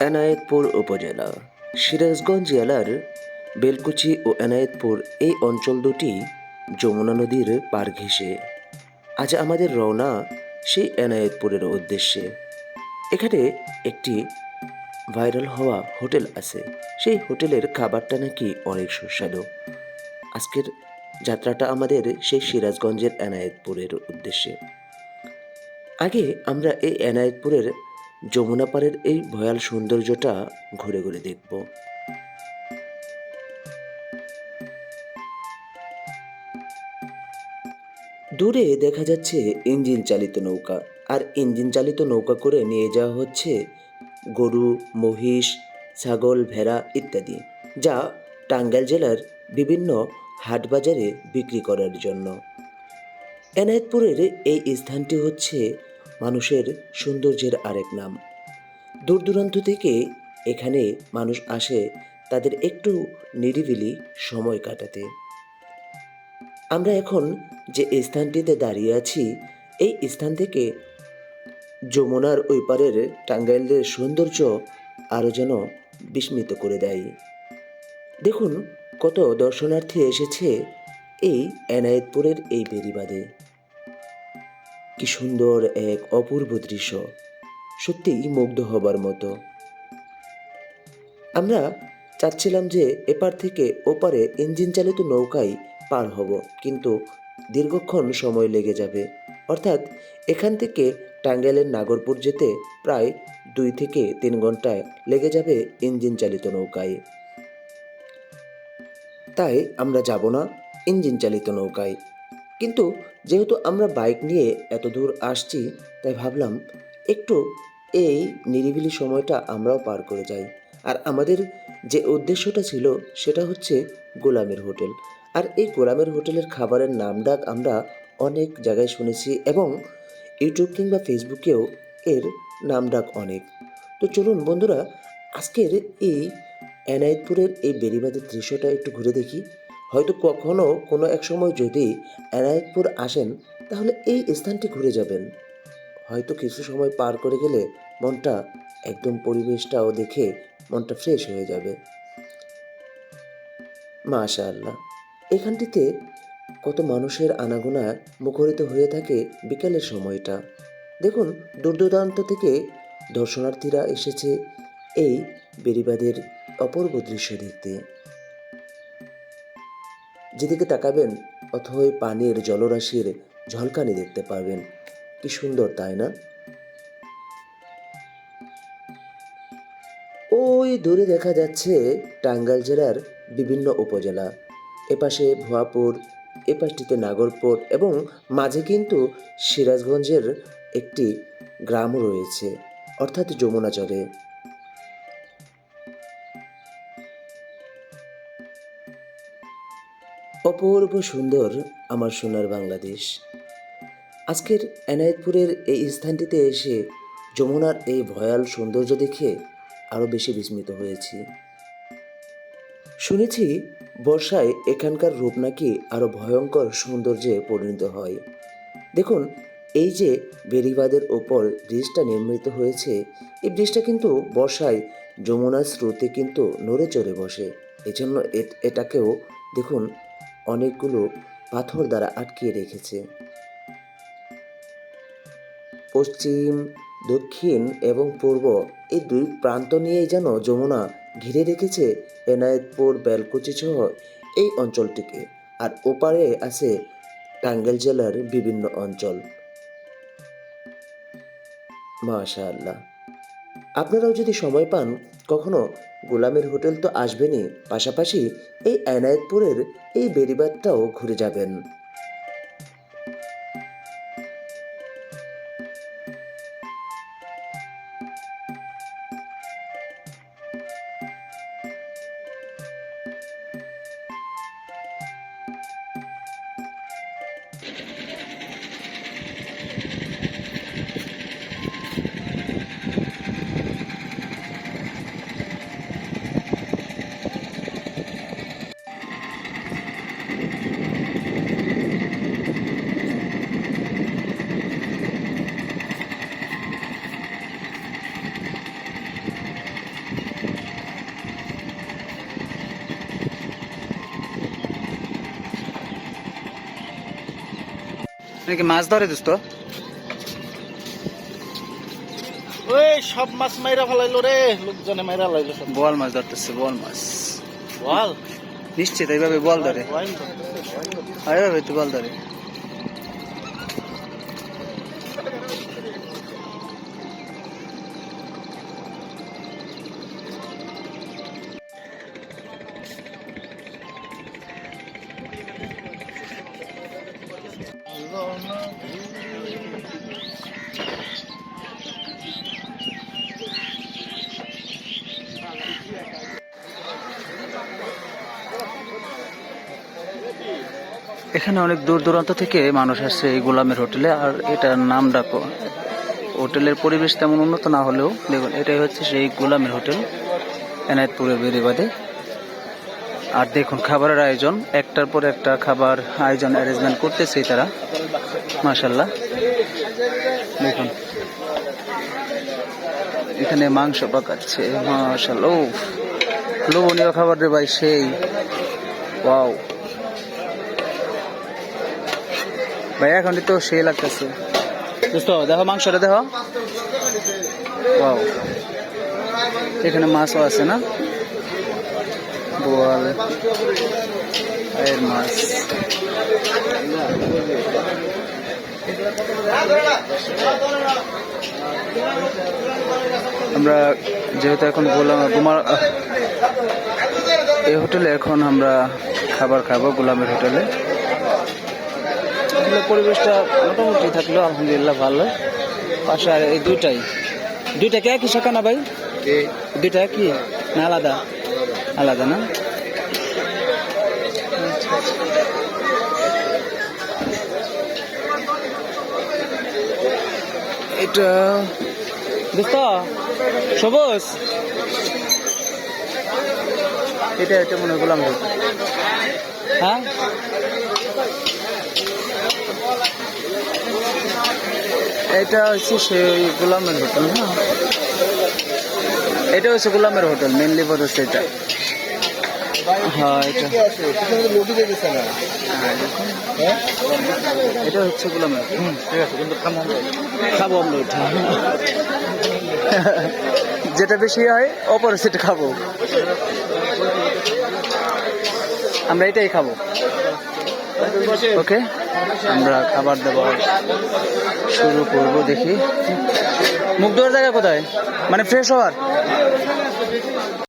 এনায়েতপুর উপজেলা। সিরাজগঞ্জ জেলার বেলকুচি ও এনায়েতপুর এই অঞ্চল দুটি যমুনা নদীর পার ঘেঁষে। আজ আমাদের রওনা সেই এনায়েতপুরের উদ্দেশ্যে। এখানে একটি ভাইরাল হওয়া হোটেল আছে। সেই হোটেলের খাবারটা নাকি অনেক সুস্বাদু। আজকের যাত্রাটা আমাদের সেই সিরাজগঞ্জের এনায়েতপুরের উদ্দেশ্যে। আগে আমরা এই এনায়েতপুরের যমুনা পাড়ের এই ভয়াল সৌন্দর্যটা ঘুরে ঘুরে দেখব। দূরে দেখা যাচ্ছে ইঞ্জিন চালিত নৌকা, আর ইঞ্জিন চালিত নৌকা করে নিয়ে যাওয়া হচ্ছে গরু, মহিষ, ছাগল, ভেড়া ইত্যাদি, যা টাঙ্গাইল জেলার বিভিন্ন হাটবাজারে বিক্রি করার জন্য। এনায়েতপুরের এই স্থানটি হচ্ছে মানুষের সৌন্দর্যের আরেক নাম। দূর দূরান্ত থেকে এখানে মানুষ আসে তাদের একটু নিরিবিলি সময় কাটাতে। আমরা এখন যে স্থানটিতে দাঁড়িয়ে আছি, এই স্থান থেকে যমুনার ওই পারের টাঙ্গাইলের সৌন্দর্য আরও যেন বিস্মিত করে দেয়। দেখুন কত দর্শনার্থী এসেছে এই এনায়েতপুরের এই বেরিবাদে কি সুন্দর এক অপূর্ব দৃশ্য। সত্যিই মুগ্ধ হবার মতো। আমরা চাচ্ছিলাম যে এপার থেকে ওপারে ইঞ্জিন চালিত নৌকায় পার হব, কিন্তু দীর্ঘক্ষণ সময় লেগে যাবে। অর্থাৎ এখান থেকে টাঙ্গাইলের নাগরপুর যেতে প্রায় দুই থেকে তিন ঘন্টায় লেগে যাবে ইঞ্জিন চালিত নৌকায়। তাই আমরা যাব না ইঞ্জিন চালিত নৌকায়। কিন্তু যেহেতু আমরা বাইক নিয়ে এত দূর আসছি, তাই ভাবলাম একটু এই নিরিবিলি সময়টা আমরাও পার করে যাই। আর আমাদের যে উদ্দেশ্যটা ছিল, সেটা হচ্ছে গোলামের হোটেল। আর এই গোলামের হোটেলের খাবারের নাম ডাক আমরা অনেক জায়গায় শুনেছি এবং ইউটিউব কিংবা ফেসবুকেও এর নাম ডাক অনেক। তো চলুন বন্ধুরা, আজকের এই এনায়েতপুরের এই বেরিবাদের দৃশ্যটা একটু ঘুরে দেখি। হয়তো কখনো কোনো এক সময় যদি এনায়েতপুর আসেন, তাহলে এই স্থানটি ঘুরে যাবেন। হয়তো কিছু সময় পার করে গেলে মনটা একদম পরিবেশটাও দেখে মনটা ফ্রেশ হয়ে যাবে। মাশা আল্লাহ এখানটিতে কত মানুষের আনাগোনা মুখরিত হয়ে থাকে বিকালের সময়টা। দেখুন দূর দূরান্ত থেকে দর্শনার্থীরা এসেছে এই বেরিবাদের অপূর্ব দৃশ্য দেখতে। যেদিকে তাকাবেন, অথই পানির জলরাশির ঝলকানি দেখতে পাবেন। কি সুন্দর, তাই না? ওই দূরে দেখা যাচ্ছে টাঙ্গাইল জেলার বিভিন্ন উপজেলা। এপাশে ভুয়াপুর, এপাশটিতে নাগরপুর এবং মাঝে কিন্তু সিরাজগঞ্জের একটি গ্রাম রয়েছে, অর্থাৎ যমুনা যমুনাচরে অপূর্ব সুন্দর আমার সোনার বাংলাদেশ। আজকের এনায়েতপুরের এই স্থানটিতে এসে যমুনার এই ভয়াল সৌন্দর্য দেখে আরও বেশি বিস্মিত হয়েছি। শুনেছি বর্ষায় এখানকার রূপ নাকি আরও ভয়ঙ্কর সৌন্দর্যে পরিণত হয়। দেখুন, এই যে বেরিবাদের ওপর ব্রিজটা নির্মিত হয়েছে, এই ব্রিজটা কিন্তু বর্ষায় যমুনার স্রোতে কিন্তু নড়ে চড়ে বসে। এজন্য এটাকেও দেখুন অনেকগুলো পাথর দ্বারা আটকিয়ে রেখেছে। পশ্চিম, দক্ষিণ এবং পূর্ব এই দুই প্রান্ত নিয়েই যেন যমুনা ঘিরে রেখেছে এনায়েতপুর, বেলকুচি সহ এই অঞ্চলটিকে। আর ওপারে আছে টাঙ্গাইল জেলার বিভিন্ন অঞ্চল। মাশা আল্লাহ আপনারাও যদি সময় পান, কখনো গোলামের হোটেল তো আসবেনই পাশাপাশি এই এনায়েতপুরের এই বেরিবাদটাও ঘুরে যাবেন। নাকি মাছ ধরে দোস্ত? ওই সব মাছ মাইরা ফেলাইলো রে লোকজনে মাইরা লাইলো সব। বল মাছ ধরতেছে বল মাছ। বল। নিশ্চিত এইভাবে বল ধরে। এইভাবে তো বল ধরে। এখানে অনেক দূর দূরান্ত থেকে মানুষ আসছে এই গোলামের হোটেলে, আর এটার নাম ডাকো। হোটেলের পরিবেশ তেমন উন্নত না হলেও, দেখুন, এটাই হচ্ছে সেই গোলামের হোটেল, এনায়তপুরের বেরিবাদে আর দেখুন, খাবারের আয়োজন, একটার পর একটা খাবার আয়োজন অ্যারেঞ্জমেন্ট করতেছে তারা মাশাল্লাহ দেখুন, এখানে মাংস পাকাচ্ছে মাশাল্লাহ ও লোভনীয় খাবার রে ভাই, সেই, ওয়াও। ভাই এখন তো সেই লাগতেছে। দোস্ত দেখো মাংসটা, দেখো। এখানে মাছও আছে না? বোয়াল। এর মাছ। আমরা যেহেতু এখন গোলাম গোমার এই হোটেলে এখন আমরা খাবার খাব গোলামের হোটেলে। আসলে পরিবেশটা মোটামুটি থাকল আলহামদুলিল্লাহ ভালো। পাশে আর এই দুইটাই। দুইটা কি একই শাখা না ভাই? দুইটা কি না আলাদা? আলাদা না? এটা দোস্ত সবুজ? এটা এটা মনে হয় গোলাম হ্যাঁ? এটা হচ্ছে সেই গোলামের হোটেল না এটা হচ্ছে গোলামের হোটেল মেনলি এটা হ্যাঁ এটা। হ্যাঁ, এটা হচ্ছে গোলামের। খাব আমরা ওটা যেটা বেশি হয় অপরে সেটা খাব। আমরা এটাই খাব। ওকে আমরা খাবার দাবার শুরু করব দেখি। মুখ ধোয়ার জায়গা কোথায়? মানে ফ্রেশ হওয়ার?